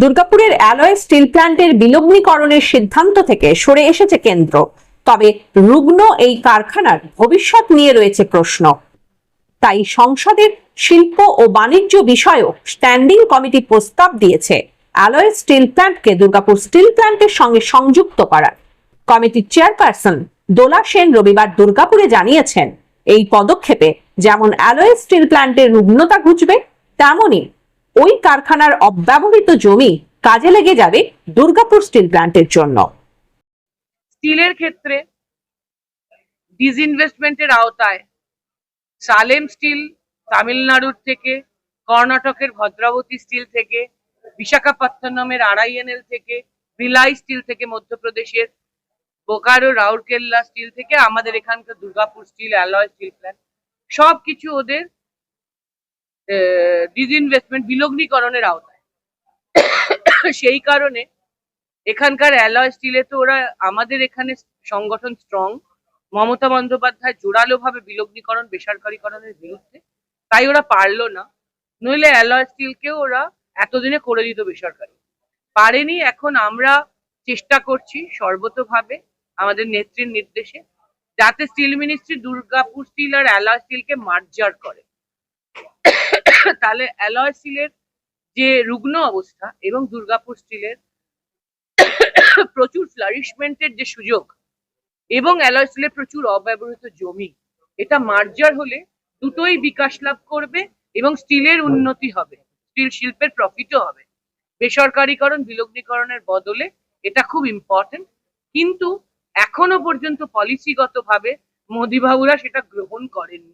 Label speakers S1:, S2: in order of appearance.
S1: দুর্গাপুরের alloy still প্ল্যান্টের বিলগ্নীকরণের সিদ্ধান্ত থেকে সরে এসেছে কেন্দ্র। তবে রুগ্ন এই কারখানার ভবিষ্যৎ নিয়ে রয়েছে প্রশ্ন। তাই সংসদের শিল্প ও বাণিজ্য বিষয়ক স্ট্যান্ডিং কমিটি প্রস্তাব দিয়েছে অ্যালয় স্টিল প্ল্যান্টকে দুর্গাপুর স্টিল প্ল্যান্টের সঙ্গে সংযুক্ত করার। কমিটির চেয়ারপারসন দোলা সেন রবিবার দুর্গাপুরে জানিয়েছেন, এই পদক্ষেপে যেমন অ্যালয় স্টিল প্ল্যান্টের রুগ্নতা ঘুচবে, তেমনই ওই কারখানার অব্যবহৃত জমি কাজে লেগে যাবে দুর্গাপুর স্টিল প্ল্যান্টের জন্য।
S2: স্টিলের ক্ষেত্রে ডিসইনভেস্টমেন্টের আওতায় সালেম স্টিল তামিলনাড়ুর থেকে, কর্ণাটকের ভদ্রাবতী স্টিল থেকে, বিশাখাপত্তনমের আড়াইএনএল থেকে, ভিলাই স্টিল থেকে, মধ্যপ্রদেশের বোকারো রাউরকেল্লা স্টিল থেকে আমাদের এখানকার Durgapur steel, alloy steel plant সব কিছু ওদের ডিসইনভেস্টমেন্ট বিলগ্নীকরণের আওতায়। সেই কারণে এখানকার অ্যালয় স্টিলে তো ওরা, আমাদের এখানে সংগঠন স্ট্রং মমতা বন্দ্যোপাধ্যায় জোরালো ভাবে বিলগ্নীকরণ, বেসরকারীকরণের বিরুদ্ধে। তাই ওরা পারল না। নইলে অ্যালয় স্টিলকেও ওরা এতদিনে করে দিত বেসরকারি। পারেনি, এখন আমরা চেষ্টা করছি সর্বতভাবে আমাদের নেত্রীর নির্দেশে, যাতে স্টিল মিনিস্ট্রি দুর্গাপুর স্টিল আর অ্যালয় স্টিলকে মার্জার করে। তাহলে অ্যালয় স্টিলের যে রুগ্ন অবস্থা এবং দুর্গাপুর স্টিলের প্রচুর ফ্লারিশমেন্টের যে সুযোগ এবং অ্যালয় স্টিলের প্রচুর অব্যবহৃত জমি, এটা মার্জার হলে দুটোই বিকাশ লাভ করবে এবং স্টিলের উন্নতি হবে, স্টিল শিল্পের প্রফিটও হবে। বেসরকারীকরণ, বিলগ্নীকরণের বদলে এটা খুব ইম্পর্টেন্ট কিন্তু এখনও পর্যন্ত পলিসিগতভাবে মোদিবাবুরা সেটা গ্রহণ করেননি।